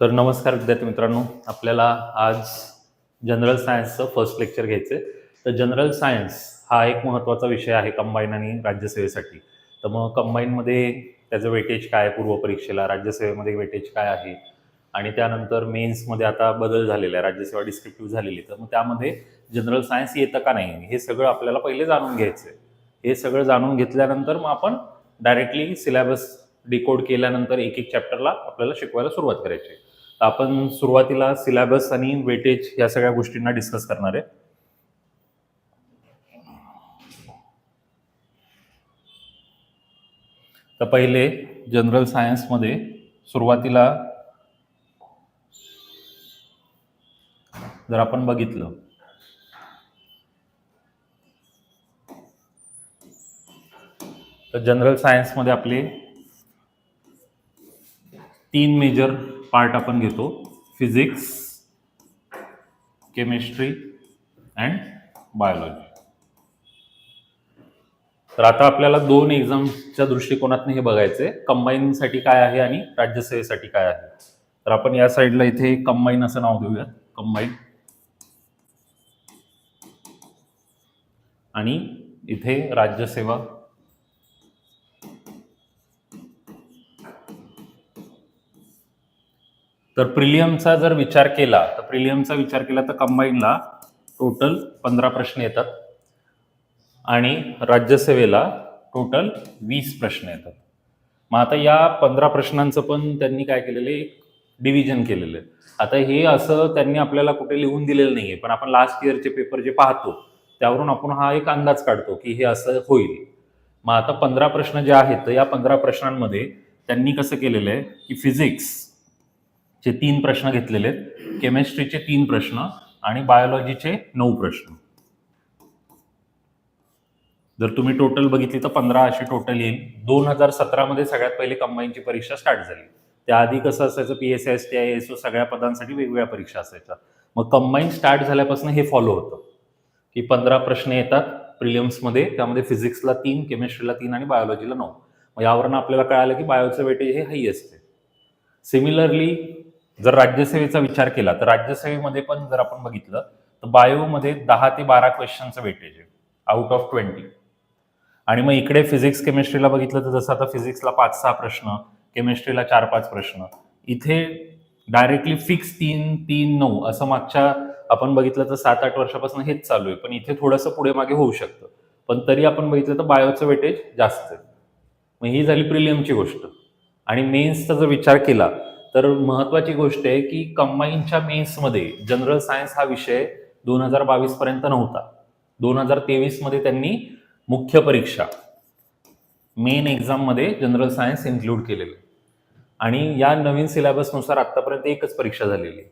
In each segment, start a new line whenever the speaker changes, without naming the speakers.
तर नमस्कार विद्यार्थी मित्रांनो आपल्याला आज जनरल सायन्सचं फर्स्ट लेक्चर घ्यायचं आहे. तर जनरल सायन्स हा एक महत्त्वाचा विषय आहे कंबाईन आणि राज्यसेवेसाठी. तर मग कंबाईनमध्ये त्याचं वेटेज काय आहे पूर्वपरीक्षेला राज्यसेवेमध्ये वेटेज काय आहे? आणि त्यानंतर मेन्समध्ये आता बदल झालेला आहे राज्यसेवा डिस्क्रिप्टिव्ह झालेली तर मग त्यामध्ये जनरल सायन्स येतं का नाही? हे सगळं आपल्याला पहिले जाणून घ्यायचं आहे हे सगळं जाणून घेतल्यानंतर मग आपण डायरेक्टली सिलेबस डिकोड केल्यानंतर एक एक चॅप्टरला आपल्याला शिकवायला सुरुवात करायची आहे. आपण सुरुवातीला सिलॅबस आणि वेटेज या सगळ्या गोष्टींना डिस्कस करणार आहे. तर पहिले जनरल सायन्समध्ये सुरुवातीला जर आपण बघितलं तर जनरल सायन्समध्ये आपले तीन मेजर पार्ट आपण घेतो. फिजिक्स केमिस्ट्री अँड बायोलॉजी तर आता आपल्याला दोन एक्झामच्या दृष्टिकोनातून हे बघायचं आहे कंबाईनसाठी काय आहे आणि राज्यसेवेसाठी काय आहे? तर आपण या साईडला इथे कंबाईन असं नाव देऊयात. कंबाईन आणि इथे राज्यसेवा तर प्रिलियमचा जर विचार केला तर प्रिलियमचा विचार केला तर कंबाईनला टोटल पंधरा प्रश्न येतात. आणि राज्यसेवेला टोटल वीस प्रश्न येतात. मग आता या पंधरा प्रश्नांचं पण त्यांनी काय केलेलं आहे? एक डिव्हिजन केलेलं आहे. आता हे असं त्यांनी आपल्याला कुठे लिहून दिलेलं नाही आहे पण आपण लास्ट इयरचे पेपर जे पाहतो त्यावरून आपण हा एक अंदाज काढतो की हे असं होईल. मग आता पंधरा प्रश्न जे आहेत तर या पंधरा प्रश्नांमध्ये त्यांनी कसं केलेलं आहे? की फिजिक्स चे तीन प्रश्न घेतलेले आहेत केमिस्ट्रीचे तीन प्रश्न आणि बायोलॉजीचे नऊ प्रश्न. जर तुम्ही टोटल बघितली तर पंधरा अशी टोटल येईल. दोन हजार सतरामध्ये सगळ्यात पहिले कंबाईनची परीक्षा स्टार्ट झाली. त्याआधी कसं असायचं P S S T I S सगळ्या पदांसाठी वेगवेगळ्या परीक्षा असायच्या. मग कंबाईन स्टार्ट झाल्यापासून हे फॉलो होतं. की पंधरा प्रश्न येतात प्रिलियम्समध्ये त्यामध्ये फिजिक्सला तीन केमिस्ट्रीला तीन आणि बायोलॉजीला नऊ. मग यावरून आपल्याला कळालं की बायोचं वेटेज हे हाई असते. सिमिलरली जर राज्यसेवेचा विचार केला तर राज्यसेवेमध्ये पण जर आपण बघितलं तर बायोमध्ये दहा ते बारा क्वेश्चनचं वेटेज आहे आउट ऑफ ट्वेंटी आणि मग इकडे फिजिक्स केमिस्ट्रीला बघितलं तर जसं आता फिजिक्सला पाच सहा प्रश्न केमिस्ट्रीला चार पाच प्रश्न. इथे डायरेक्टली फिक्स तीन तीन नऊ असं मागच्या आपण बघितलं तर सात आठ वर्षापासून हेच चालू आहे. पण इथे थोडंसं पुढे मागे होऊ शकतं. पण तरी आपण बघितलं तर बायोचं वेटेज जास्त आहे. मग ही झाली प्रिलियमची गोष्ट. आणि मेन्सचा जर विचार केला तर महत्वाची गोष्ट आहे की कंबाईनच्या मेन्समध्ये जनरल सायन्स हा विषय दोन हजार बावीस पर्यंत नव्हता. दोन हजार तेवीसमध्ये त्यांनी मुख्य परीक्षा मेन एक्झाममध्ये जनरल सायन्स इन्क्लूड केलेलं. आणि या नवीन सिलेबसनुसार आतापर्यंत एकच परीक्षा झालेली. आहे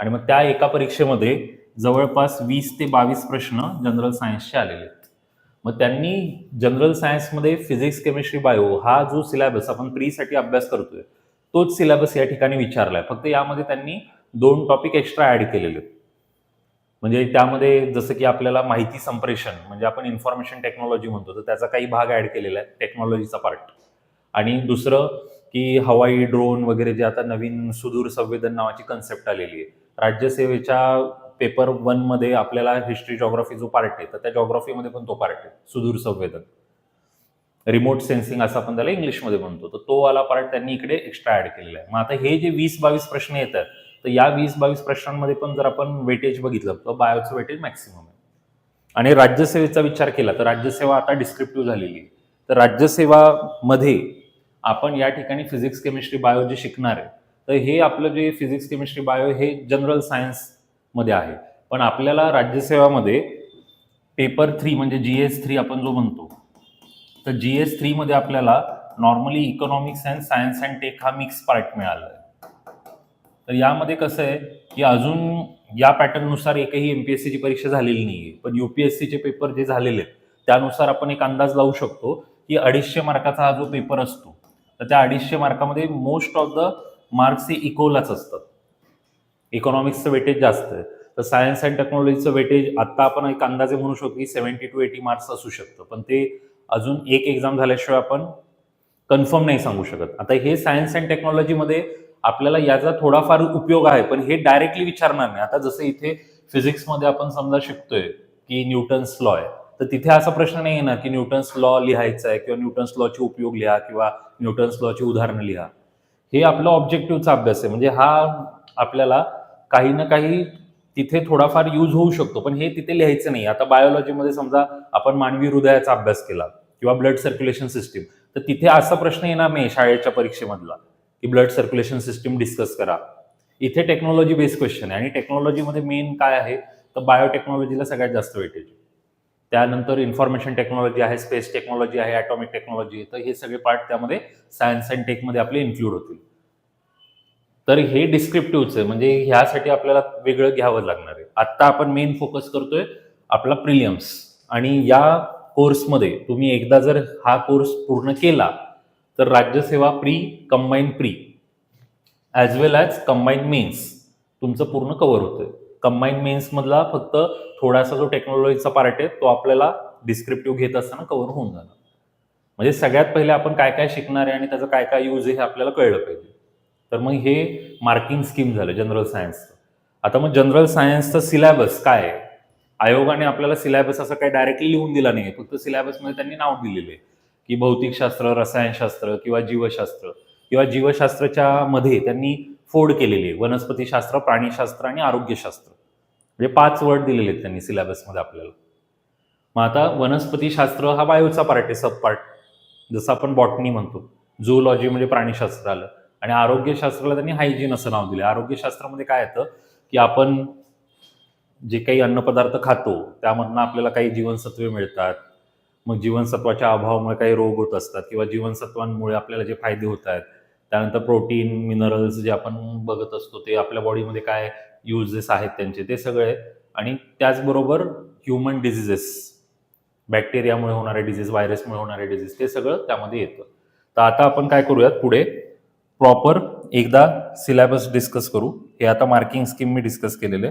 आणि मग त्या एका परीक्षेमध्ये जवळपास वीस ते बावीस प्रश्न जनरल सायन्सचे आलेले आहेत. मग त्यांनी जनरल सायन्समध्ये फिजिक्स केमिस्ट्री बायो हा जो सिलेबस आपण प्रीसाठी अभ्यास करतोय तोच सिलेबस या ठिकाणी विचारलाय. फक्त यामध्ये त्यांनी दोन टॉपिक एक्स्ट्रा ऍड केलेले. आहेत म्हणजे त्यामध्ये जसं की आपल्याला माहिती संप्रेषण म्हणजे आपण इन्फॉर्मेशन टेक्नॉलॉजी म्हणतो तर त्याचा काही भाग ऍड केलेला आहे टेक्नॉलॉजीचा पार्ट आणि दुसरं की हवाई ड्रोन वगैरे जे आता नवीन सुदूर संवेदन नावाची कन्सेप्ट आलेली आहे. राज्यसेवेच्या पेपर वनमध्ये आपल्याला हिस्ट्री जॉग्राफी जो पार्ट आहे तर त्या जॉग्राफीमध्ये पण तो पार्ट आहे सुदूर संवेदन. रिमोट सेन्सिंग असं आपण त्याला इंग्लिशमध्ये म्हणतो. तर तो वाला पार्ट त्यांनी इकडे एक्स्ट्रा ऍड केलेला आहे. मग आता हे जे वीस बावीस प्रश्न येतात तर या वीस बावीस प्रश्नांमध्ये पण जर आपण वेटेज बघितलं तर बायोचं वेटेज मॅक्सिमम आहे. आणि राज्यसेवेचा विचार केला तर राज्यसेवा आता डिस्क्रिप्टिव्ह झालेली आहे. तर राज्यसेवामध्ये आपण या ठिकाणी फिजिक्स केमिस्ट्री बायो जे शिकणार आहे तर हे आपलं जे फिजिक्स केमिस्ट्री बायो हे जनरल सायन्समध्ये आहे. पण आपल्याला राज्यसेवामध्ये पेपर थ्री म्हणजे जी एस थ्री आपण जो म्हणतो तर जी एस थ्रीमध्ये आपल्याला normally economics and science and tech हा मिक्स पार्ट मिळाला आहे तर यामध्ये कसं आहे की अजून या पॅटर्ननुसार एकही एमपीएससीची परीक्षा झालेली नाही आहे पण युपीएससीचे पेपर जे झालेले आहेत त्यानुसार आपण एक अंदाज लावू शकतो की अडीचशे मार्काचा हा जो पेपर असतो तर त्या अडीचशे मार्कामध्ये मोस्ट ऑफ द मार्क्स हे इकोलाच असतात. इकॉनॉमिक्सचं वेटेज जास्त आहे. तर सायन्स अँड टेक्नॉलॉजीचं वेटेज आत्ता आपण एक अंदाजे म्हणू शकतो की सेव्हन्टी टू एटी मार्क्स असू शकतं. पण ते अजून एक एक्झाम झाल्याशिवाय आपण कन्फर्म नाही सांगू शकत. आता हे सायन्स अँड टेक्नॉलॉजीमध्ये आपल्याला याचा थोडाफार उपयोग आहे पण हे डायरेक्टली विचारणार नाही. आता जसं इथे फिजिक्समध्ये आपण समजा शिकतोय की न्यूटन्स लॉ आहे तर तिथे असा प्रश्न नाही येणार की न्यूटन्स लॉ लिहायचा आहे किंवा न्यूटन्स लॉचे उपयोग लिहा किंवा न्यूटन्स लॉची उदाहरणं लिहा. हे आपलं ऑब्जेक्टिव्हचा अभ्यास आहे. म्हणजे हा आपल्याला काही ना काही तिथे थोडाफार यूज होऊ शकतो. पण हे तिथे लिहायचं नाही. आता बायोलॉजीमध्ये समजा आपण मानवी हृदयाचा अभ्यास केला किंवा ब्लड सर्क्युलेशन सिस्टीम तर तिथे असा प्रश्न येणार नाही शाळेच्या परीक्षेमधला की ब्लड सर्क्युलेशन सिस्टीम डिस्कस करा. इथे टेक्नॉलॉजी बेस्ड क्वेश्चन आहे. आणि टेक्नॉलॉजीमध्ये मेन काय आहे? तर बायोटेक्नॉलॉजीला सगळ्यात जास्त वेटेज त्यानंतर इन्फॉर्मेशन टेक्नॉलॉजी आहे स्पेस टेक्नॉलॉजी आहे ॲटॉमिक टेक्नॉलॉजी तर हे सगळे पार्ट त्यामध्ये सायन्स अँड टेकमध्ये आपले इन्क्लूड होतील. तर हे डिस्क्रिप्टिव्हच आहे. म्हणजे ह्यासाठी आपल्याला वेगळं घ्यावं लागणार आहे. आत्ता आपण मेन फोकस करतोय आपला प्रिलियम्स आणि या कोर्समध्ये तुम्ही एकदा जर हा कोर्स पूर्ण केला तर राज्यसेवा pre combine pre as well as combine mains तुमचं पूर्ण कव्हर होतं कंबाईन मेन्स मधला फक्त थोडासा जो टेक्नॉलॉजीचा पार्ट आहे तो आपल्याला डिस्क्रिप्टिव्ह घेत असताना कव्हर होऊन जाणार. म्हणजे सगळ्यात पहिले आपण काय काय शिकणार आहे आणि त्याचा काय काय यूज आहे हे आपल्याला कळलं पाहिजे. तर मग हे मार्किंग स्कीम झालं जनरल सायन्सचं आता मग जनरल सायन्सचं सिलॅबस काय आहे? आयोगाने आपल्याला सिलॅबस असं काही डायरेक्टली लिहून दिला नाही फक्त सिलॅबसमध्ये त्यांनी नाव दिलेले की भौतिकशास्त्र रसायनशास्त्र किंवा जीवशास्त्र किंवा जीवशास्त्राच्या मध्ये त्यांनी फोड केलेली आहे. वनस्पतीशास्त्र प्राणीशास्त्र आणि आरोग्यशास्त्र. म्हणजे पाच वर्ड दिलेले आहेत त्यांनी सिलॅबसमध्ये आपल्याला. मग आता वनस्पतीशास्त्र हा बायोचा पार्ट आहे सब पार्ट जसं आपण बॉटनी म्हणतो. झुओलॉजी म्हणजे प्राणीशास्त्र आलं. आणि आरोग्यशास्त्राला त्यांनी हायजीन असं नाव दिलं आरोग्यशास्त्रामध्ये काय येतं की आपण जे काही अन्नपदार्थ खातो त्यामधनं आपल्याला काही जीवनसत्वे मिळतात. मग जीवनसत्वाच्या अभावामुळे काही रोग होत असतात किंवा जीवनसत्वांमुळे आपल्याला जे फायदे होत आहेत त्यानंतर प्रोटीन मिनरल्स जे आपण बघत असतो ते आपल्या बॉडीमध्ये काय युजेस आहेत त्यांचे ते सगळे. आणि त्याचबरोबर ह्युमन डिझिजेस बॅक्टेरियामुळे होणारे डिझीज व्हायरसमुळे होणारे डिझीज ते सगळं त्यामध्ये येतं. तर आता आपण काय करूयात पुढे? प्रॉपर एकदा सिलेबस डिस्कस करू. हे आता मार्किंग स्कीम मी डिस्कस केलेले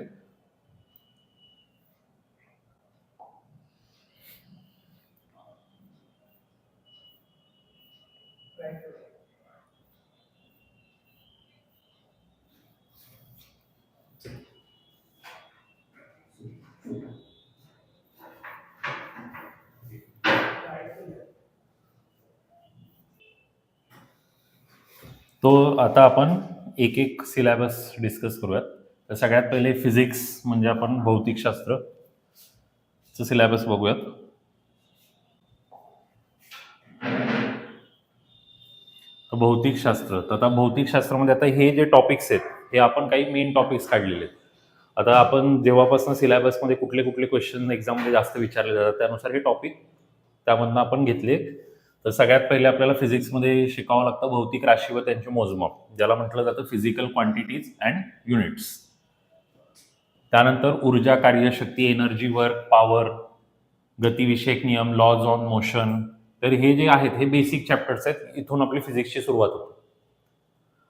तो आता आपण एक एक सिलॅबस डिस्कस करूयात. तर सगळ्यात पहिले फिजिक्स म्हणजे आपण भौतिकशास्त्र सिलॅबस बघूयात. भौतिकशास्त्र तर आता भौतिकशास्त्रामध्ये आता हे जे टॉपिक्स आहेत हे आपण काही मेन टॉपिक्स काढलेले आहेत. आता आपण जेव्हापासून सिलॅबसमध्ये कुठले कुठले क्वेश्चन एक्झाममध्ये जास्त विचारले जातात त्यानुसार हे टॉपिक त्यामधनं आपण घेतले. तर सगळ्यात पहिले आपल्याला फिजिक्समध्ये शिकावं लागतं भौतिक राशी व त्यांचे मोजमाप ज्याला म्हटलं जातं फिजिकल क्वांटिटीज अँड युनिट्स त्यानंतर ऊर्जा कार्यशक्ती एनर्जी वर्क पॉवर गतिविषयक नियम लॉज ऑन मोशन तर हे जे आहेत हे बेसिक चॅप्टर्स आहेत इथून आपली फिजिक्सची सुरुवात होते.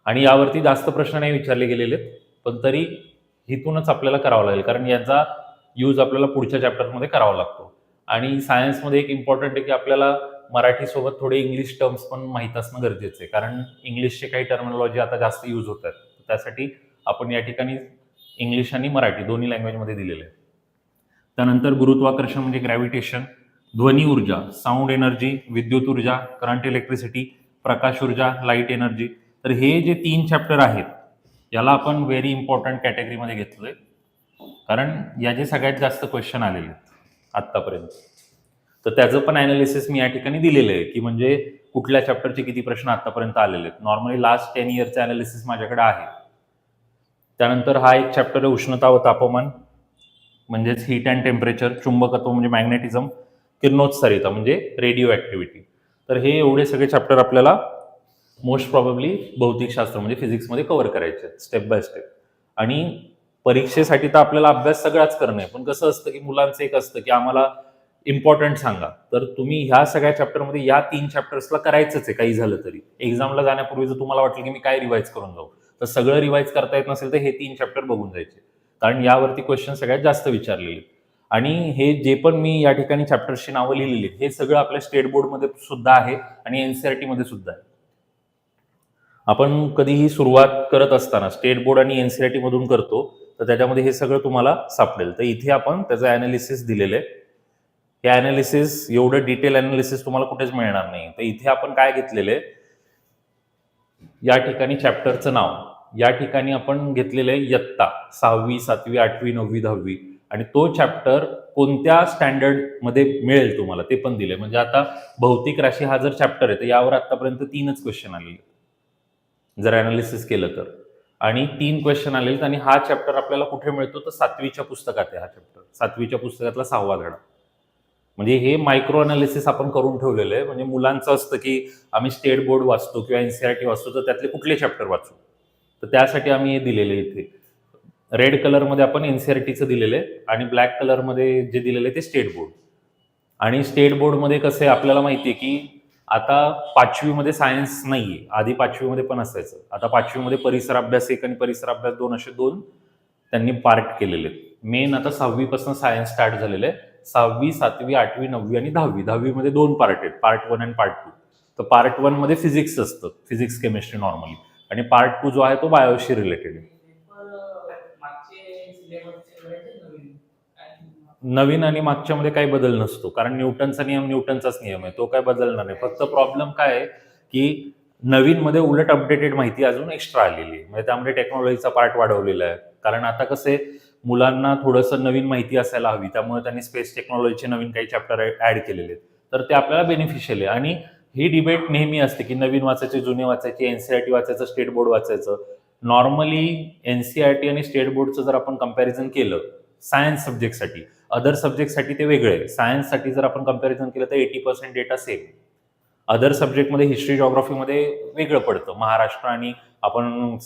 आणि यावरती जास्त प्रश्न नाही विचारले गेलेले आहेत, पण तरी इथूनच आपल्याला करावं लागेल कारण याचा यूज आपल्याला पुढच्या चॅप्टरमध्ये करावा लागतो. आणि सायन्समध्ये एक इम्पॉर्टंट आहे की आपल्याला मराठीसोबत थोडे इंग्लिश टर्म्स पण माहीत असणं गरजेचं आहे. कारण इंग्लिशचे काही टर्मिनॉलॉजी आता जास्त यूज होत आहेत. त्यासाठी आपण या ठिकाणी इंग्लिश आणि मराठी दोन्ही लँग्वेजमध्ये दिलेले आहे त्यानंतर गुरुत्वाकर्षण म्हणजे ग्रॅव्हिटेशन ध्वनी ऊर्जा साऊंड एनर्जी विद्युत ऊर्जा करंट इलेक्ट्रिसिटी प्रकाश ऊर्जा लाइट एनर्जी तर हे जे तीन चॅप्टर आहेत याला आपण व्हेरी इम्पॉर्टंट कॅटेगरीमध्ये घेतलोय. कारण याचे सगळ्यात जास्त क्वेश्चन आलेले आहेत आत्तापर्यंत. तर त्याचं पण अनालिसिस मी या ठिकाणी दिलेलं आहे की म्हणजे कुठल्या चॅप्टरचे किती प्रश्न आतापर्यंत आलेले आहेत. नॉर्मली लास्ट टेन इयरचे अनालिसिस माझ्याकडे आहे. त्यानंतर हा एक चॅप्टर आहे उष्णता व तापमान म्हणजेच हीट अँड टेम्परेचर चुंबकत्व म्हणजे मॅग्नेटिझम किरणोत्सारिता म्हणजे रेडिओ ॲक्टिव्हिटी तर हे एवढे सगळे चॅप्टर आपल्याला मोस्ट प्रॉबेबली भौतिकशास्त्र म्हणजे फिजिक्समध्ये कव्हर करायचे स्टेप बाय स्टेप आणि परीक्षेसाठी तर आपल्याला अभ्यास सगळाच करणं आहे. पण कसं असतं की मुलांचं एक असतं की आम्हाला इम्पॉर्टंट सांगा. तर तुम्ही ह्या सगळ्या चॅप्टरमध्ये या तीन चॅप्टर्सला करायचंच आहे काही झालं तरी. एक्झामला जाण्यापूर्वी जर तुम्हाला वाटलं की मी काय रिवाईज करून जाऊ तर सगळं रिवाईज करता येत नसेल तर हे तीन चॅप्टर बघून जायचे. कारण यावरती क्वेश्चन सगळ्यात जास्त विचारलेले आणि हे जे पण मी या ठिकाणी चॅप्टर्सची नावं लिहिलेली आहेत हे सगळं आपल्या स्टेट बोर्डमध्ये सुद्धा आहे आणि एनसीआरटी मध्ये सुद्धा आहे. आपण कधीही सुरुवात करत असताना स्टेट बोर्ड आणि एनसीआरटी मधून करतो तर त्याच्यामध्ये हे सगळं तुम्हाला सापडेल. तर इथे आपण त्याचं अनालिसिस दिलेलं आहे. हे अनालिसिस एवढं डिटेल अनालिसिस तुम्हाला कुठेच मिळणार नाही. तर इथे आपण काय घेतलेले या ठिकाणी चॅप्टरचं नाव. या ठिकाणी आपण घेतलेले यत्ता सहावी सातवी आठवी नववी दहावी. आणि तो चॅप्टर कोणत्या स्टँडर्डमध्ये मिळेल तुम्हाला? ते पण दिले म्हणजे आता भौतिक राशी हा जर चॅप्टर आहे तर यावर आतापर्यंत तीनच क्वेश्चन आलेले जर अनालिसिस केलं तर. आणि तीन क्वेश्चन आलेले आणि हा चॅप्टर आपल्याला कुठे मिळतो? तर सातवीच्या पुस्तकात आहे हा चॅप्टर सातवीच्या पुस्तकातला सहावा धडा. म्हणजे हे मायक्रो अनालिसिस आपण करून ठेवलेलं आहे. म्हणजे मुलांचं असतं की आम्ही स्टेट बोर्ड वाचतो किंवा एनसीआरटी वाचतो तर त्यातले कुठले चॅप्टर वाचू? तर त्यासाठी आम्ही हे दिलेले इथे रेड कलरमध्ये आपण एनसीआरटीचं दिलेलं आहे आणि ब्लॅक कलरमध्ये जे दिलेलं आहे ते स्टेट बोर्ड आणि स्टेट बोर्डमध्ये कसं आहे आपल्याला माहिती आहे की आता पाचवीमध्ये सायन्स नाहीये. आधी पाचवीमध्ये पण असायचं. आता पाचवीमध्ये परिसर अभ्यास एक आणि परिसर अभ्यास दोन असे दोन त्यांनी पार्ट केलेले आहेत. मेन आता सहावीपासून सायन्स स्टार्ट झालेलं आहे. सहावी सातवी आठवी नववी आणि दहावी. दहावीमध्ये दोन पार्ट आहेत part one and part two तर पार्ट वनमध्ये फिजिक्स असतं फिजिक्स केमिस्ट्री नॉर्मली आणि पार्ट टू जो आहे तो बायोशी रिलेटेड आहे.
नवीन आणि
मागच्या मध्ये मागच्यामध्ये काही बदल नसतो कारण न्यूटनचा नियम न्यूटनचाच नियम आहे तो काय बदलणार नाही. फक्त प्रॉब्लेम काय आहे की नवीन मध्ये उलट अपडेटेड माहिती अजून एक्स्ट्रा आलेली आहे. म्हणजे त्यामध्ये टेक्नॉलॉजीचा पार्ट वाढवलेला आहे. कारण आता कसं आहे मुलांना थोडंसं नवीन माहिती असायला हवी. त्यामुळे त्यांनी स्पेस टेक्नॉलॉजीचे नवीन काही चॅप्टर ॲड केलेले आहेत. तर ते आपल्याला बेनिफिशियल आहे. आणि ही डिबेट नेहमी असते की नवीन वाचायचे जुने वाचायचे एनसीआरटी वाचायचं स्टेट बोर्ड वाचायचं. नॉर्मली एनसीआरटी आणि स्टेट बोर्डचं जर आपण कंपॅरिझन केलं सायन्स सब्जेक्टसाठी अदर सब्जेक्टसाठी ते वेगळे आहे. सायन्ससाठी जर आपण कंपॅरिझन केलं तर eighty percent data same other सब्जेक्टमध्ये हिस्ट्री जॉग्राफीमध्ये वेगळं पडतं. महाराष्ट्र आणि आपण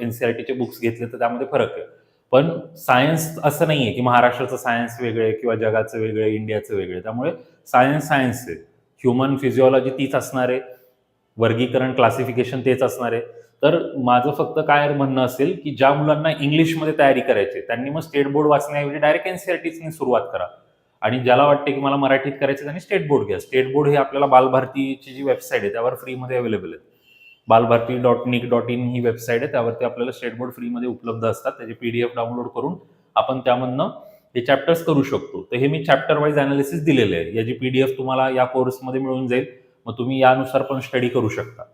एन सी आर टीचे बुक्स घेतले तर त्यामध्ये फरक आहे. पण सायन्स असं नाही आहे की महाराष्ट्राचं सायन्स वेगळं आहे किंवा जगाचं वेगळं आहे इंडियाचं वेगळं आहे. त्यामुळे सायन्स सायन्स आहे. ह्युमन फिजिओलॉजी तीच असणार आहे. वर्गीकरण क्लासिफिकेशन तेच असणार आहे. तर माझं फक्त काय म्हणणं असेल की ज्या मुलांना इंग्लिशमध्ये तयारी करायची आहे, त्यांनी मग स्टेट बोर्ड वाचण्याऐवजी डायरेक्ट एनसीआरटीने सुरुवात करा. आणि ज्याला वाटते की मला मराठीत करायचं त्यांनी स्टेट बोर्ड घ्या. स्टेट बोर्ड हे आपल्याला बालभारतीची जी वेबसाईट आहे त्यावर फ्रीमध्ये अवेलेबल आहे. Balbharati dot nic dot in he website आहे. त्यावरती आपल्याला स्टेट बोर्ड फ्रीमध्ये उपलब्ध असतात. त्याचे पीडीएफ डाउनलोड करून आपण त्यामधनं हे चॅप्टर्स करू शकतो. तर हे मी चॅप्टर वाईज अनालिसिस दिलेले आहे. याची पीडीएफ तुम्हाला या कोर्समध्ये मिळून जाईल. मग तुम्ही यानुसार पण स्टडी करू शकता.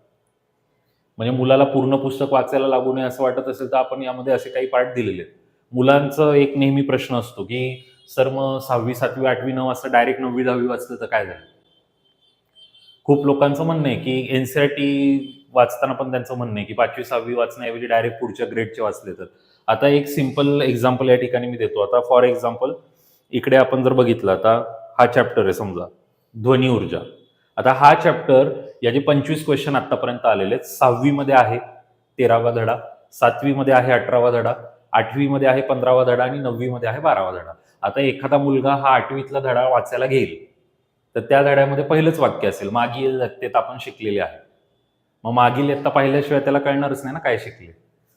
म्हणजे मुलाला पूर्ण पुस्तक वाचायला लागू नये असं वाटत असेल तर आपण यामध्ये असे काही पार्ट दिलेले आहेत. मुलांचं एक नेहमी प्रश्न असतो की सर मग सहावी सातवी आठवी नऊ वाजता डायरेक्ट नववी दहावी वाचलं तर काय झालं? खूप लोकांचं म्हणणं आहे की एनसीआरटी वाचताना पण त्यांचं म्हणणं आहे की पाचवी सहावी वाचण्याऐवजी डायरेक्ट पुढच्या ग्रेडचे वाचले तर. आता एक सिंपल एक्झाम्पल या ठिकाणी मी देतो. आता फॉर एक्झाम्पल इकडे आपण जर बघितलं आता हा चॅप्टर आहे समजा ध्वनी ऊर्जा. आता हा चॅप्टर याचे पंचवीस क्वेश्चन आतापर्यंत आलेले आहेत. सहावीमध्ये आहे तेरावा धडा सातवीमध्ये आहे अठरावा धडा आठवीमध्ये आहे पंधरावा धडा आणि नववीमध्ये आहे बारावा धडा. आता एखादा मुलगा हा आठवीतला धडा वाचायला घेईल तर त्या धड्यामध्ये पहिलंच वाक्य असेल मागील दत्तेत आपण शिकलेले आहे. मग मागील इयत्ता पाहिल्याशिवाय त्याला कळणारच नाही ना काय शिकले.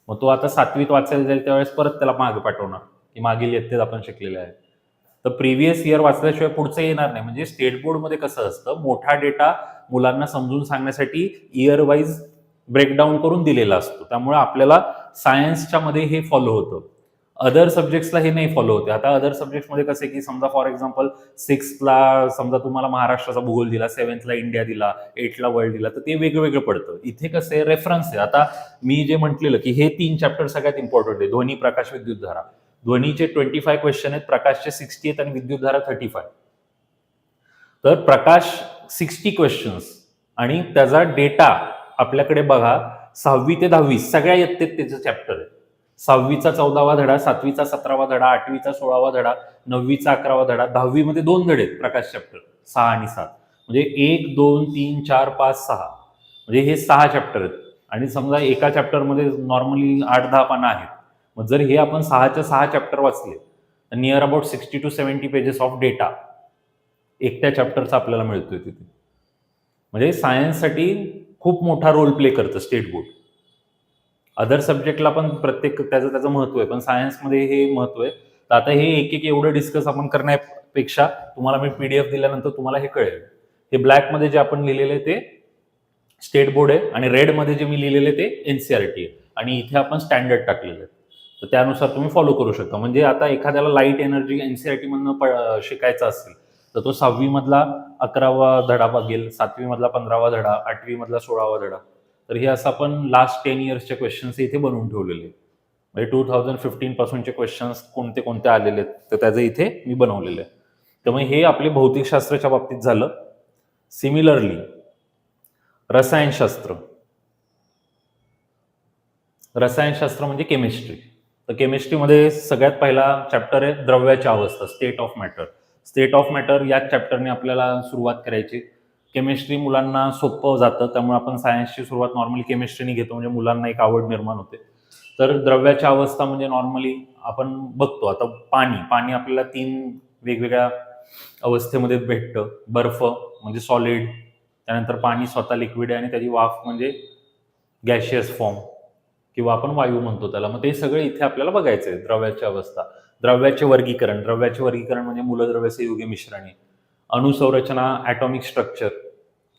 मग तो आता सातवीत वाचायला जाईल त्यावेळेस परत त्याला मागे पाठवणार की मागील इयत्तेत आपण शिकलेले आहे तर प्रिव्हियस इयर वाचल्याशिवाय पुढचं येणार नाही. म्हणजे स्टेट बोर्डमध्ये कसं असतं मोठा डेटा मुलांना समजून सांगण्यासाठी इयर वाईज ब्रेकडाऊन करून दिलेला असतो. त्यामुळे आपल्याला सायन्सच्या मध्ये हे फॉलो होतं. अदर सब्जेक्ट्सला हे नाही फॉलो होते. आता अदर सब्जेक्टमध्ये कसं आहे की समजा फॉर एक्झाम्पल सिक्सला समजा तुम्हाला महाराष्ट्राचा भूगोल दिला सेव्हन्थला इंडिया दिला एटला वर्ल्ड दिला तर ते वेगळं वेगळं पडतं. इथे कसं आहे रेफरन्स आहे. आता मी जे म्हटलेलं की हे तीन चॅप्टर सगळ्यात इम्पॉर्टंट आहे. ध्वनी प्रकाश विद्युत धारा. ध्वनीचे ट्वेंटी फाय क्वेश्चन आहेत प्रकाशचे सिक्स्टी आहेत आणि विद्युत धारा थर्टी फाय तर प्रकाश सिक्स्टी क्वेश्चन्स आणि त्याचा डेटा आपल्याकडे बघा सहावी ते दहावी सगळ्या इयत्तेत त्याचं चॅप्टर आहे. सहावीचा चौदावा धडा सातवीचा सतरावा धडा आठवीचा सोळावा धडा नववीचा अकरावा धडा दहावीमध्ये दोन धडे आहेत प्रकाश चॅप्टर सहा आणि सात. म्हणजे एक दोन तीन चार पाच सहा. म्हणजे हे सहा चॅप्टर आहेत. आणि समजा एका चॅप्टरमध्ये नॉर्मली आठ दहा पानं आहेत. मग जर हे आपण सहाच्या सहा चॅप्टर वाचले तर near about sixty to seventy pages of data एकट्या चॅप्टरचा आपल्याला मिळतोय तिथे. म्हणजे सायन्ससाठी खूप मोठा रोल प्ले करतं स्टेट बोर्ड अदर सब्जेक्टला पण प्रत्येक त्याचं त्याचं महत्त्व आहे पण सायन्समध्ये हे महत्त्व आहे. तर आता हे एक एक एवढं डिस्कस आपण करण्यापेक्षा तुम्हाला मी पीडीएफ दिल्यानंतर तुम्हाला हे कळेल. हे ब्लॅकमध्ये जे आपण लिहिलेले ते स्टेट बोर्ड आहे आणि रेडमध्ये जे मी लिहिलेले ते एन सी आर टी आहे. आणि इथे आपण स्टँडर्ड टाकलेले आहेत. तर त्यानुसार तुम्ही फॉलो करू शकता. म्हणजे आता एखाद्याला light energy N C R प शिकायचं असेल तर तो सहावीमधला अकरावा धडा बघेल सातवीमधला पंधरावा धडा आठवीमधला सोळावा धडा. तर हे असं आपण लास्ट टेन इयर्सचे क्वेश्चन्स इथे बनवून ठेवलेले. म्हणजे टू थाउजंड फिफ्टीन पासूनचे क्वेश्चन्स कोणते कोणते आलेले आहेत तर त्याचं इथे मी बनवलेले आहे त्यामुळे हे आपले भौतिकशास्त्राच्या बाबतीत झालं. सिमिलरली रसायनशास्त्र. रसायनशास्त्र म्हणजे केमिस्ट्री तर केमिस्ट्रीमध्ये सगळ्यात पहिला चॅप्टर आहे द्रव्याची अवस्था state of matter state of matter या चॅप्टरने आपल्याला सुरुवात करायची. केमिस्ट्री मुलांना सोपं जातं त्यामुळे आपण सायन्सची सुरुवात नॉर्मली केमिस्ट्रीने घेतो म्हणजे मुलांना एक आवड निर्माण होते. तर द्रव्याची अवस्था म्हणजे नॉर्मली आपण बघतो आता पाणी पाणी आपल्याला तीन वेगवेगळ्या अवस्थेमध्ये भेटतं. बर्फ म्हणजे सॉलिड त्यानंतर पाणी स्वतः लिक्विड आहे आणि त्याची वाफ म्हणजे गॅशियस फॉर्म किंवा आपण वायू म्हणतो त्याला. मग ते सगळे इथे आपल्याला बघायचं आहे द्रव्याची अवस्था. द्रव्याचे वर्गीकरण द्रव्याचे वर्गीकरण म्हणजे मूलद्रव्य संयुगे मिश्रणे अणुसंरचना ॲटॉमिक स्ट्रक्चर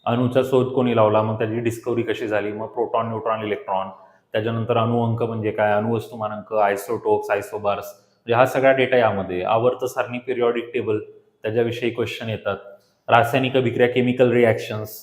अणुचा शोध कोणी लावला? मग त्याची डिस्कवरी कशी झाली? मग प्रोटॉन न्यूट्रॉन इलेक्ट्रॉन त्याच्यानंतर अणुअंक म्हणजे काय? अणुवस्तुमानांक आयसोटोप्स आयसोबार्स म्हणजे हा सगळा डेटा यामध्ये. आवर्त सारणी पिरियॉडिक टेबल त्याच्याविषयी क्वेश्चन येतात. रासायनिक अभिक्रिया केमिकल रिॲक्शन्स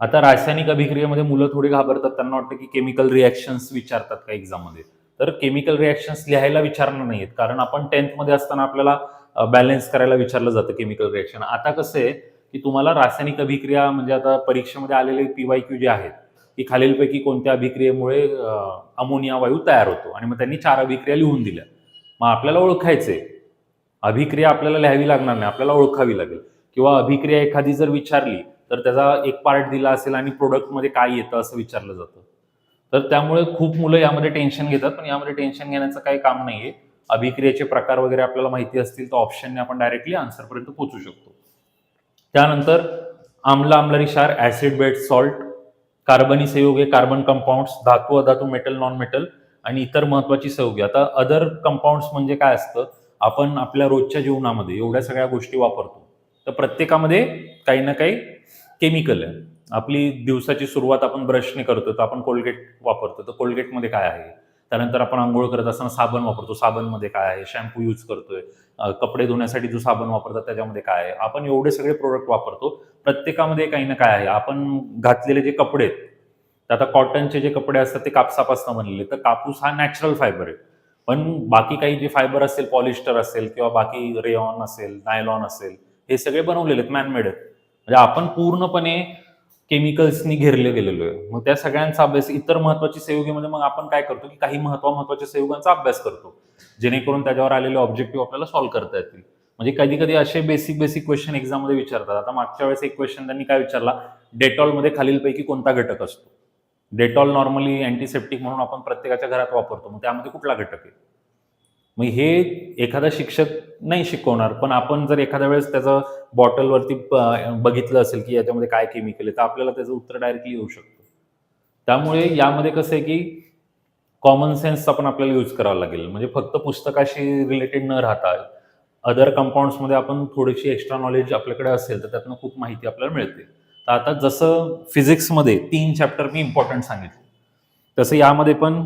आता रासायनिक अभिक्रियेमध्ये मुलं थोडी घाबरतात. त्यांना वाटतं की केमिकल रिॲक्शन्स विचारतात का एक्झाममध्ये तर केमिकल रिॲक्शन्स लिहायला विचारणार नाहीत कारण आपण टेन्थमध्ये असताना आपल्याला बॅलन्स करायला विचारलं जातं केमिकल रिॲक्शन आता कसं आहे की तुम्हाला रासायनिक अभिक्रिया म्हणजे आता परीक्षेमध्ये आलेले पीवाय क्यू जे आहेत की खालीलपैकी कोणत्या अभिक्रियेमुळे अमोनिया वायू तयार होतो. आणि मग त्यांनी चार अभिक्रिया लिहून दिल्या. मग आपल्याला ओळखायचे अभिक्रिया आपल्याला लिहावी लागणार नाही आपल्याला ओळखावी लागेल. किंवा अभिक्रिया एखादी जर विचारली तर त्याचा एक पार्ट दिला असेल आणि प्रोडक्टमध्ये काय येतं असं विचारलं जातं. तर त्यामुळे खूप मुलं यामध्ये टेन्शन घेतात पण यामध्ये टेन्शन घेण्याचं काही काम नाहीये. अभिक्रियेचे प्रकार वगैरे आपल्याला माहिती असतील तर ऑप्शनने आपण डायरेक्टली आन्सरपर्यंत पोहोचू शकतो. त्यानंतर आम्ल आम्लरी क्षार ऍसिड बेड सॉल्ट कार्बनी संयोगे कार्बन कंपाऊंड्स धातू अधातू मेटल नॉन मेटल आणि इतर महत्वाची संयोगे हो आता अदर कंपाऊंड्स म्हणजे काय असतं? आपण आपल्या रोजच्या जीवनामध्ये एवढ्या सगळ्या गोष्टी वापरतो. तर प्रत्येकामध्ये काही ना काही केमिकल आहे. आपली दिवसाची सुरुवात आपण ब्रशने करतो तर आपण कोलगेट वापरतो. तर कोलगेटमध्ये काय आहे? त्यानंतर आपण आंघोळ करत असताना साबण वापरतो. साबणमध्ये काय आहे? शॅम्पू यूज करतोय. कपडे धुण्यासाठी जो साबण वापरतात त्याच्यामध्ये काय आहे? आपण एवढे सगळे प्रोडक्ट वापरतो. प्रत्येकामध्ये काही ना काय आहे. आपण घातलेले जे कपडे आहेत तर आता कॉटनचे जे कपडे असतात ते कापसापासून बनलेले तर कापूस हा नॅचरल फायबर आहे. पण बाकी काही जे फायबर असेल पॉलिस्टर असेल किंवा बाकी रेऑन असेल नायलॉन असेल हे सगळे बनवलेले आहेत मॅनमेड आहेत. म्हणजे आपण पूर्णपणे केमिकल्सनी घेरले गेलेलो आहे. मग त्या सगळ्यांचा अभ्यास इतर महत्वाची संयुगेमध्ये मग आपण काय करतो की काही महत्वा महत्त्वाच्या संयुगांचा अभ्यास करतो. जेणेकरून त्याच्यावर आलेले ऑब्जेक्टिव्ह आपल्याला सॉल्व्ह करता येतील. म्हणजे कधी कधी असे बेसिक बेसिक क्वेश्चन एक्झाममध्ये विचारतात. आता मागच्या वेळेस एक क्वेश्चन त्यांनी काय विचारला? डेटॉलमध्ये खालीलपैकी कोणता घटक असतो? डेटॉल नॉर्मली अँटीसेप्टिक म्हणून आपण प्रत्येकाच्या घरात वापरतो. मग त्यामध्ये कुठला घटक आहे? मग हे एखादा शिक्षक नाही शिकवणार पण आपण जर एखाद्या वेळेस त्याचं बॉटलवरती बघितलं असेल की याच्यामध्ये काय केमिकल आहे तर आपल्याला त्याचं उत्तर डायरेक्टली येऊ शकतं. त्यामुळे यामध्ये कसं आहे की कॉमन सेन्सचा पण आपल्याला यूज करावा लागेल. म्हणजे फक्त पुस्तकाशी रिलेटेड न राहता अदर कंपाऊंड्समध्ये आपण थोडीशी एक्स्ट्रा नॉलेज आपल्याकडे असेल तर त्यातनं खूप माहिती आपल्याला मिळते. तर आता जसं फिजिक्समध्ये तीन चॅप्टर मी इम्पॉर्टंट सांगितले. तसं यामध्ये पण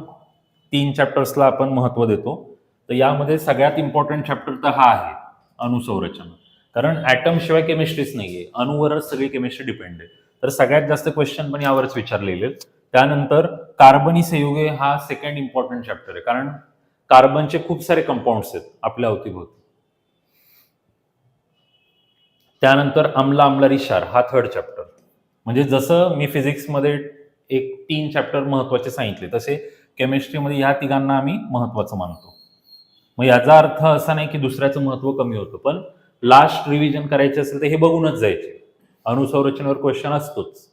तीन चॅप्टर्सला आपण महत्त्व देतो. तर यामध्ये सगळ्यात इम्पॉर्टंट चॅप्टर तर हा आहे अणुसंरचना कारण ॲटमशिवाय शिवाय केमिस्ट्रीच नाहीये. अणुवरच सगळी केमिस्ट्री डिपेंड आहे. तर सगळ्यात जास्त क्वेश्चन पण यावरच विचारलेले आहेत. त्यानंतर कार्बनी संयुगे हा सेकंड इम्पॉर्टंट चॅप्टर आहे. कारण कार्बनचे खूप सारे कंपाऊंड्स आहेत आपल्या अवतीभोवती. त्यानंतर आमला आम्लारी क्षार हा थर्ड चॅप्टर म्हणजे जसं मी फिजिक्समध्ये एक तीन चॅप्टर महत्त्वाचे सांगितले तसे केमिस्ट्रीमध्ये ह्या तिघांना आम्ही महत्वाचं मानतो. मग याचा अर्थ असा नाही की दुसऱ्याचं महत्त्व कमी होतं पण लास्ट रिव्हिजन करायचे असेल तर हे बघूनच जायचे. अणुसंरचनेवर क्वेश्चन असतोच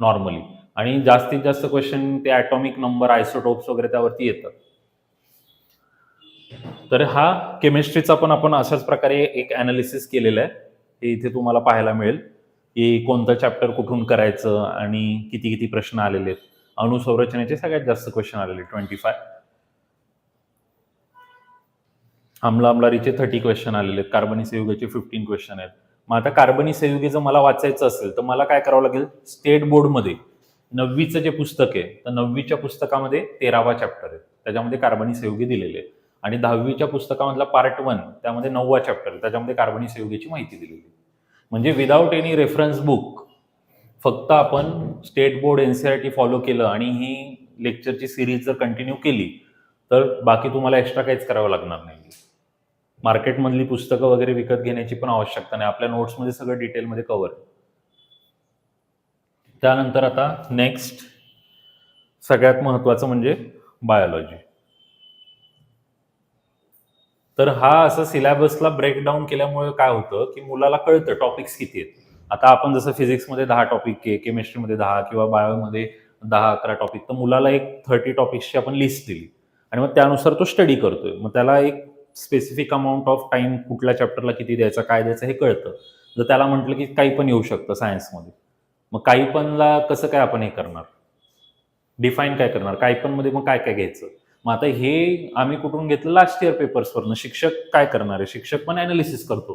नॉर्मली आणि जास्तीत जास्त क्वेश्चन ते ॲटॉमिक नंबर आयसोटोप्स वगैरे त्यावरती येतात तर हा केमिस्ट्रीचा पण आपण अशाच प्रकारे एक अनालिसिस केलेला आहे हे इथे तुम्हाला पाहायला मिळेल की कोणतं चॅप्टर कुठून करायचं आणि किती किती प्रश्न आलेले आहेत. अणुसंरचनेचे सगळ्यात जास्त क्वेश्चन आलेले ट्वेंटी फाय आमला आमलारीचे थर्टी क्वेश्चन आलेले आहेत कार्बनी संयुगाचे फिफ्टीन क्वेश्चन आहेत. मग आता कार्बनी संयुगे जर मला वाचायचं असेल तर मला काय करावं लागेल? स्टेट बोर्डमध्ये नववीचं जे पुस्तक आहे तर नववीच्या पुस्तकामध्ये तेरावा चॅप्टर आहे. त्याच्यामध्ये कार्बनी संयुगी दिलेले आहे. आणि दहावीच्या पुस्तकामधला पार्ट वन त्यामध्ये नववा चॅप्टर आहे. त्याच्यामध्ये कार्बनी संयुगीची माहिती दिलेली आहे. म्हणजे विदाऊट एनी रेफरन्स बुक फक्त आपण state board N C R T follow केलं आणि ही लेक्चरची सिरीज जर कंटिन्यू केली तर बाकी तुम्हाला एक्स्ट्रा काहीच करावं लागणार नाही. मार्केटमधली पुस्तकं वगैरे विकत घेण्याची पण आवश्यकता नाही. आपल्या नोट्समध्ये सगळं डिटेलमध्ये कवर त्यानंतर आता नेक्स्ट सगळ्यात महत्त्वाचं म्हणजे बायोलॉजी तर हा असं सिलेबसला ब्रेकडाऊन केल्यामुळे काय होतं की मुलाला कळतं टॉपिक्स किती आहेत. आता आपण जसं फिजिक्समध्ये दहा टॉपिक के केमिस्ट्रीमध्ये दहा किंवा बायोमध्ये दहा अकरा टॉपिक तर मुलाला एक थर्टी टॉपिक्सची आपण लिस्ट दिली. आणि मग त्यानुसार तो स्टडी करतोय. मग त्याला एक स्पेसिफिक अमाऊंट ऑफ टाइम कुठल्या चॅप्टरला किती द्यायचा काय द्यायचं हे कळतं. जर त्याला म्हटलं की काही पण येऊ शकतं सायन्समध्ये मग काही पणला कसं काय आपण हे करणार? डिफाईन काय करणार? काही पण मध्ये मग काय काय घ्यायचं? मग आता हे आम्ही कुठून घेतलं? लास्ट इयर पेपर्सवरनं शिक्षक काय करणार आहे? शिक्षक पण अनालिसिस करतो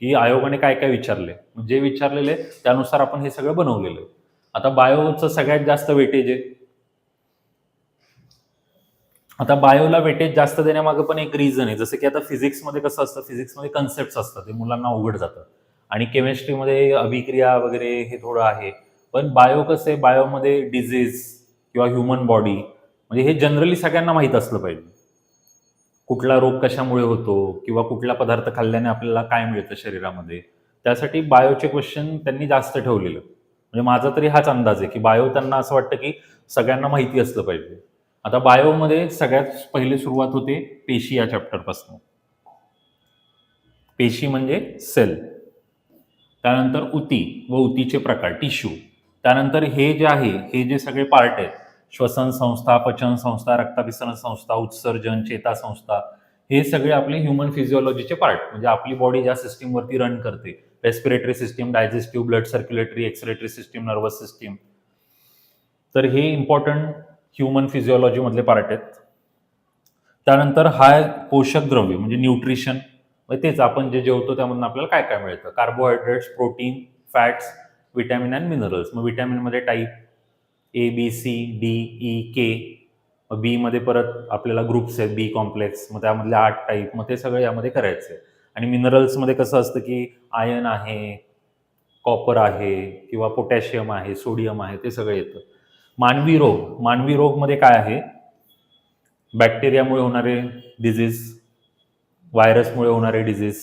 की आयोगाने काय काय विचारले. जे विचारलेले त्यानुसार आपण हे सगळं बनवलेलं. आहे आता बायोचं सगळ्यात जास्त वेटेज आहे. आता बायोला वेटेज जास्त देण्यामागे पण एक रिझन आहे. जसं की आता फिजिक्समध्ये कसं असतं? फिजिक्समध्ये कन्सेप्ट असतात. ते मुलांना अवघड जातं. आणि केमिस्ट्रीमध्ये अभिक्रिया वगैरे हे थोडं आहे. पण बायो कसं आहे बायोमध्ये डिझीज किंवा ह्युमन बॉडी म्हणजे हे जनरली सगळ्यांना माहीत असलं पाहिजे. कुठला रोग कशामुळे होतो किंवा कुठला पदार्थ खाल्ल्याने आपल्याला काय मिळतं शरीरामध्ये त्यासाठी बायोचे क्वेश्चन त्यांनी जास्त ठेवलेलं. म्हणजे माझा तरी हाच अंदाज आहे की बायो त्यांना असं वाटतं की सगळ्यांना माहिती असलं पाहिजे. आता बायोमध्ये सगळ्यात पहिले सुरुवात होते पेशी या चॅप्टरपासून पेशी म्हणजे सेल त्यानंतर उती व उतीचे प्रकार टिश्यू. त्यानंतर हे जे आहे हे जे सगळे पार्ट आहेत श्वसन संस्था पचन संस्था रक्ताभिसरण संस्था उत्सर्जन चेता संस्था हे सगळे आपले ह्युमन फिजिओलॉजीचे पार्ट म्हणजे आपली बॉडी ज्या सिस्टीमवरती रन करते respiratory system digestive blood circulatory excretory system nervous system तर हे इम्पॉर्टंट ह्युमन फिजिओलॉजीमधले पार्ट आहेत. त्यानंतर हाय पोषक द्रव्य म्हणजे न्यूट्रिशन मग तेच आपण जे जेवतो त्यामधून आपल्याला काय काय मिळतं? Carbohydrates protein fats vitamin and minerals मग विटॅमिनमध्ये type A B C D E K मग बीमध्ये परत आपल्याला ग्रुप्स आहेत बी कॉम्प्लेक्स मग त्यामधले आठ टाईप मग ते सगळं यामध्ये करायचं आहे आणि मिनरल्समध्ये कसं असतं की आयन आहे कॉपर आहे किंवा पोटॅशियम आहे सोडियम आहे ते सगळं येतं. मानवी रोग. मानवी रोगमध्ये काय आहे? बॅक्टेरियामुळे होणारे डिझीज व्हायरसमुळे होणारे डिझीज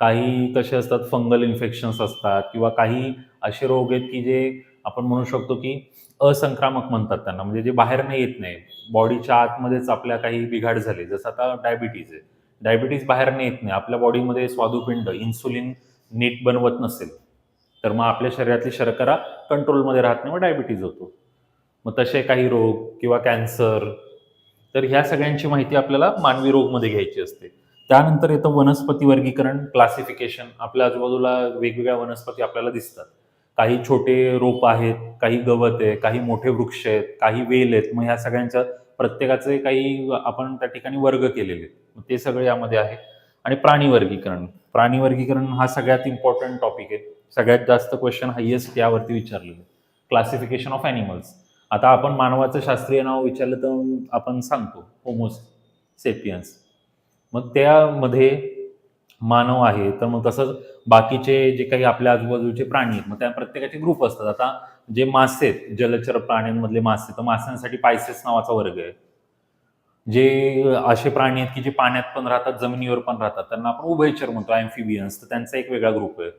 काही कसे असतात फंगल इन्फेक्शन्स असतात किंवा काही असे रोग आहेत की जे आपण म्हणू शकतो की असंक्रामक म्हणतात त्यांना. म्हणजे जे बाहेर नाही येत नाही. बॉडीच्या आतमध्येच आपल्या काही बिघाड झाले. जसं आता डायबिटीज आहे. डायबिटीज बाहेर नाही येत नाही. आपल्या बॉडीमध्ये स्वादुपिंड इन्सुलिन नीट बनवत नसेल तर मग आपल्या शरीरातली शर्करा कंट्रोलमध्ये राहत नाही मग डायबिटीज होतो. मग तसे काही रोग किंवा कॅन्सर तर ह्या सगळ्यांची माहिती आपल्याला मानवी रोगमध्ये घ्यायची असते. त्यानंतर येतं वनस्पती वर्गीकरण क्लासिफिकेशन आपल्या आजूबाजूला वेगवेगळ्या वनस्पती आपल्याला दिसतात. काही छोटे रोप आहेत काही गवत आहे काही मोठे वृक्ष आहेत काही वेल आहेत. मग ह्या सगळ्यांच्या प्रत्येकाचे काही आपण त्या ठिकाणी वर्ग केलेले आहेत. मग ते सगळे यामध्ये आहे. आणि प्राणी वर्गीकरण. प्राणी वर्गीकरण हा सगळ्यात इम्पॉर्टंट टॉपिक आहे. सगळ्यात जास्त क्वेश्चन हायेस्ट यावरती विचारलेले क्लासिफिकेशन ऑफ ॲनिमल्स आता आपण मानवाचं शास्त्रीय नाव विचारलं तर आपण सांगतो. होमोस सेपियन्स मग त्यामध्ये मानव आहे. तर मग तसंच बाकीचे जे काही आपल्या आजूबाजूचे प्राणी आहेत मग त्या प्रत्येकाचे ग्रुप असतात. आता जे मासे आहेत जलचर प्राण्यांमधले मासे तर माशांसाठी पायसेस नावाचा वर्ग आहे. जे असे प्राणी आहेत की जे पाण्यात पण राहतात जमिनीवर पण राहतात. त्यांना आपण उभयचर म्हणतो ॲम्फिबियन्स तर त्यांचा एक वेगळा ग्रुप आहे.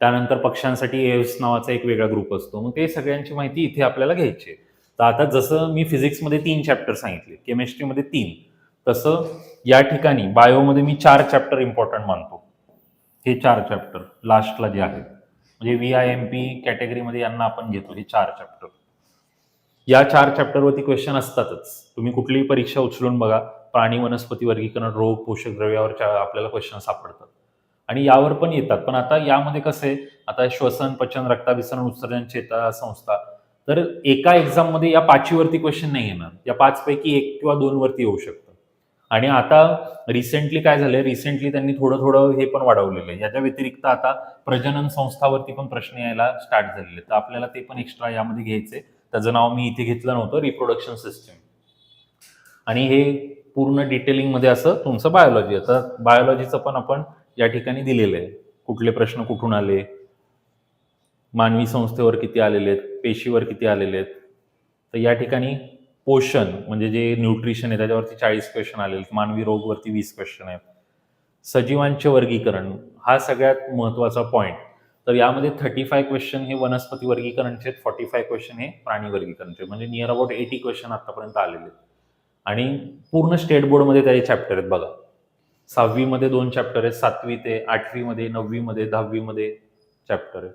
त्यानंतर पक्ष्यांसाठी एव्स नावाचा एक वेगळा ग्रुप असतो. मग ते सगळ्यांची माहिती इथे आपल्याला घ्यायची आहे. तर आता जसं मी फिजिक्समध्ये तीन चॅप्टर सांगितले केमिस्ट्रीमध्ये तीन. तसं या ठिकाणी बायोमध्ये मी चार चॅप्टर इम्पॉर्टंट मानतो. हे चार चॅप्टर लास्टला जे आहेत म्हणजे व्ही आय एम पी कॅटेगरीमध्ये यांना आपण घेतो हे चार चॅप्टर या चार चॅप्टरवरती क्वेश्चन असतातच. तुम्ही कुठलीही परीक्षा उचलून बघा प्राणी वनस्पती वर्गीकरण रोग पोषक द्रव्यावर आपल्याला क्वेश्चन सापडतात. आणि यावर पण येतात. पण आता यामध्ये कसं आहे आता श्वसन पचन रक्ताभिसरण उत्सर्जन चेता संस्था. तर एका एक्झाममध्ये या पाचवीवरती क्वेश्चन नाही येणार. या पाच पैकी एक किंवा दोन वरती येऊ शकतं. आणि आता रिसेंटली काय झालंय? रिसेंटली त्यांनी थोडं थोडं हे पण वाढवलेलं आहे. याच्या व्यतिरिक्त आता प्रजनन संस्थावरती पण प्रश्न यायला स्टार्ट झालेले तर आपल्याला ते पण एक्स्ट्रा यामध्ये घ्यायचे त्याचं नाव मी इथे घेतलं नव्हतं. रिप्रोडक्शन सिस्टीम आणि हे पूर्ण डिटेलिंगमध्ये असं तुमचं बायोलॉजी आता बायोलॉजीचं पण आपण या ठिकाणी दिलेलं आहे. कुठले प्रश्न कुठून आले? मानवी संस्थेवर किती आलेले आहेत? पेशीवर किती आलेले आहेत? तर या ठिकाणी पोषण म्हणजे जे न्यूट्रिशन आहे त्याच्यावरती चाळीस क्वेश्चन आलेले आहेत. मानवी रोगवरती वीस क्वेश्चन आहेत. सजीवांचे वर्गीकरण हा सगळ्यात महत्त्वाचा पॉईंट तर यामध्ये थर्टी फाय क्वेश्चन हे वनस्पती वर्गीकरणचे आहेत. फॉर्टी फाय क्वेश्चन हे प्राणी वर्गीकरणचे म्हणजे नियर अबाउट एटी क्वेश्चन आतापर्यंत आलेले आहेत. आणि पूर्ण स्टेट बोर्डमध्ये त्याचे चॅप्टर आहेत बघा. सहावीमध्ये दोन चॅप्टर आहेत. सातवी ते आठवीमध्ये नववीमध्ये दहावीमध्ये चॅप्टर आहेत.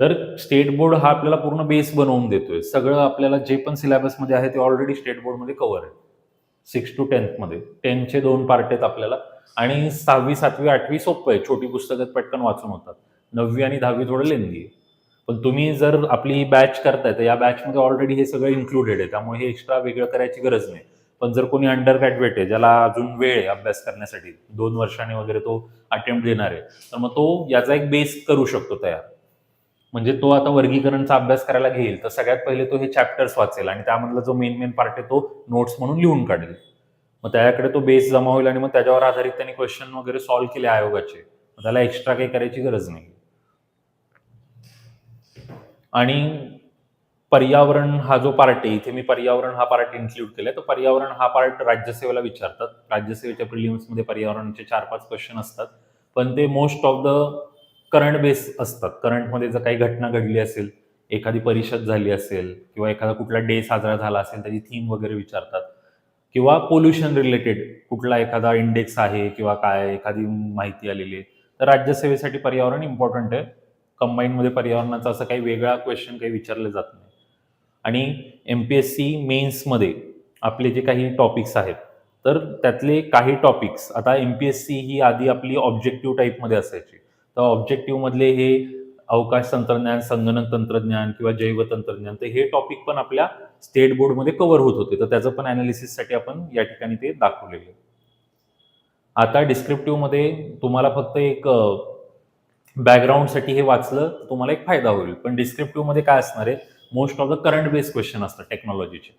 तर स्टेट बोर्ड हा आपल्याला पूर्ण बेस बनवून देतोय. सगळं आपल्याला जे पण सिलेबसमध्ये आहे ते ऑलरेडी स्टेट बोर्डमध्ये कव्हर आहे. सिक्स टू टेन्थमध्ये टेनचे दोन पार्ट आहेत आपल्याला. आणि सहावी सातवी आठवी सोपं आहे. छोटी पुस्तकात पटकन वाचून होतात. नववी आणि दहावी थोडं लेंदी आहे. पण तुम्ही जर आपली बॅच करताय तर या बॅचमध्ये ऑलरेडी हे सगळं इन्क्लुडेड आहे. त्यामुळे हे एक्स्ट्रा वेगळं करायची गरज नाही. पण जर कोणी अंडर ग्रॅज्युएट आहे ज्याला अजून वेळ आहे अभ्यास करण्यासाठी दोन वर्षाने वगैरे तो अटेम्प्ट देणार आहे तर मग तो याचा एक बेस करू शकतो तयार. म्हणजे तो आता वर्गीकरणचा अभ्यास करायला घेईल तर सगळ्यात पहिले तो हे चॅप्टर्स वाचेल आणि त्यामधला जो मेन मेन पार्ट आहे तो नोट्स म्हणून लिहून काढेल. मग त्याच्याकडे तो बेस जमा होईल आणि मग त्याच्यावर आधारित त्यांनी क्वेश्चन वगैरे सॉल्व्ह केले आयोगाचे. मग त्याला एक्स्ट्रा काही करायची गरज नाही. आणि पर्यावरण हा जो पार्ट आहे इथे मी पर्यावरण हा पार्ट इन्क्लूड केलाय तर पर्यावरण हा पार्ट राज्यसेवेला विचारतात. राज्यसेवेच्या प्रिलिम्समध्ये पर्यावरणाचे चार पाच क्वेश्चन असतात. पण ते most of the current base असतात. करंटमध्ये जर काही घटना घडली असेल एखादी परिषद झाली असेल किंवा एखादा कुठला डे साजरा झाला असेल त्याची थीम वगैरे विचारतात. किंवा पोल्युशन रिलेटेड कुठला एखादा इंडेक्स आहे किंवा काय एखादी माहिती आलेली आहे तर राज्यसेवेसाठी पर्यावरण इम्पॉर्टंट आहे. कंबाईनमध्ये पर्यावरणाचा असं काही वेगळा क्वेश्चन काही विचारले जात नाही. आणि एम पी एस सी मेन्समध्ये आपले जे काही टॉपिक्स आहेत तर त्यातले काही टॉपिक्स आता एम पी एस सी ही आधी आपली ऑब्जेक्टिव्ह टाईपमध्ये असायची. तर ऑब्जेक्टिव्ह मधले हे अवकाश तंत्रज्ञान संगणक तंत्रज्ञान किंवा जैव तंत्रज्ञान तर हे टॉपिक पण आपल्या स्टेट बोर्डमध्ये कव्हर होत होते. तर त्याचं पण अनालिसिससाठी आपण या ठिकाणी ते दाखवलेले आता डिस्क्रिप्टिव्हमध्ये तुम्हाला फक्त एक बॅकग्राऊंडसाठी हे वाचलं तुम्हाला एक फायदा होईल. पण डिस्क्रिप्टिव्हमध्ये काय असणार आहे? Most of the current based question असतात टेक्नॉलॉजीचे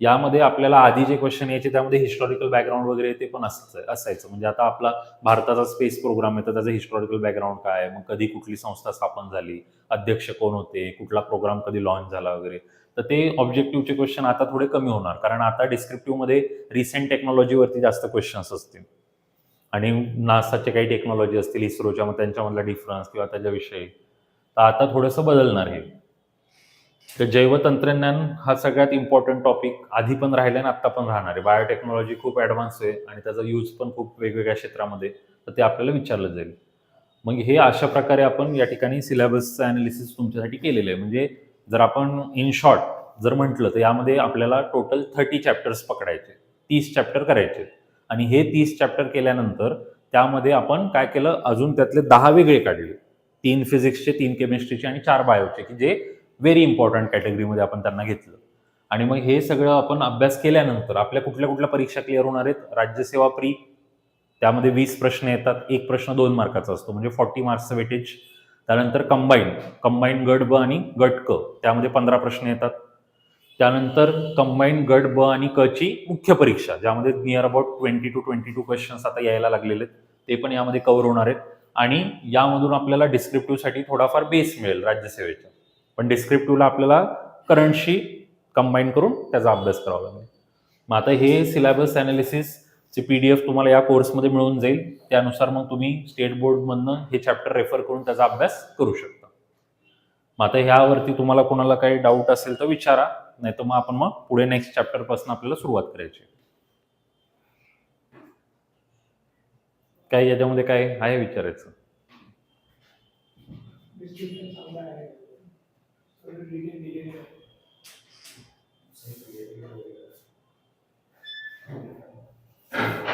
यामध्ये आपल्याला आधी जे क्वेश्चन यायचे त्यामध्ये हिस्टॉरिकल बॅकग्राऊंड वगैरे ते पण असायचं असायचं. म्हणजे आता आपला भारताचा स्पेस प्रोग्राम आहे तर त्याचं हिस्टॉरिकल बॅकग्राऊंड काय मग कधी कुठली संस्था स्थापन झाली? अध्यक्ष कोण होते? कुठला प्रोग्राम कधी लॉन्च झाला वगैरे? तर ते ऑब्जेक्टिव्हचे क्वेश्चन आता थोडे कमी होणार. कारण आता डिस्क्रिप्टिव्हमध्ये रिसेंट टेक्नॉलॉजीवरती जास्त क्वेश्चन्स असतील. आणि नासाचे काही टेक्नॉलॉजी असतील इस्रोच्या मग त्यांच्यामधला डिफरन्स किंवा त्याच्याविषयी. तर आता थोडंसं बदलणार हे. तर जैवतंत्रज्ञान हा सगळ्यात इम्पॉर्टंट टॉपिक आधी पण राहिला आणि आत्ता पण राहणार आहे. बायोटेक्नॉलॉजी खूप ॲडव्हान्स आहे आणि त्याचा यूज पण खूप वेगवेगळ्या क्षेत्रामध्ये तर ते आपल्याला विचारलं जाईल. मग हे अशा प्रकारे आपण या ठिकाणी सिलेबसचं अनालिसिस तुमच्यासाठी केलेलं आहे. म्हणजे जर आपण इन शॉर्ट जर म्हटलं तर यामध्ये आपल्याला टोटल थर्टी चॅप्टर्स पकडायचे तीस चॅप्टर करायचे आणि हे तीस चॅप्टर केल्यानंतर त्यामध्ये आपण काय केलं? अजून त्यातले दहा वेगळे काढले. तीन फिजिक्सचे तीन केमिस्ट्रीचे आणि चार बायोचे की जे व्हेरी इम्पॉर्टंट कॅटेगरीमध्ये आपण त्यांना घेतलं. आणि मग हे सगळं आपण अभ्यास केल्यानंतर आपल्या कुठल्या कुठल्या परीक्षा क्लिअर होणार आहेत? राज्यसेवा प्री त्यामध्ये वीस प्रश्न येतात. एक प्रश्न दोन मार्काचा असतो. म्हणजे फॉर्टी मार्क्सचं वेटेज त्यानंतर कंबाईन कंबाईन गट ब आणि गट क. त्यामध्ये पंधरा प्रश्न येतात. त्यानंतर कंबाईन गट ब आणि क ची मुख्य परीक्षा ज्यामध्ये near about twenty two twenty two questions आता यायला लागलेले आहेत. ते पण यामध्ये कव्हर होणार आहेत. आणि यामधून आपल्याला डिस्क्रिप्टिव्हसाठी थोडाफार बेस मिळेल राज्यसेवेचा पण डिस्क्रिप्टिव्हला आपल्याला करंटशी कंबाईन करून त्याचा अभ्यास करावा लागेल. मग आता हे सिलेबस ची पी डी एफ तुम्हाला या कोर्समध्ये मिळून जाईल. त्यानुसार मग तुम्ही स्टेट बोर्डमधनं हे चॅप्टर रेफर करून त्याचा अभ्यास करू शकता. मग आता ह्यावरती तुम्हाला कोणाला काही डाऊट असेल तर विचारा. नाही तर मग आपण मग पुढे नेक्स्ट चॅप्टरपासून आपल्याला सुरुवात करायची. काय याच्यामध्ये काय आहे विचारायचं? begin the. Thank you.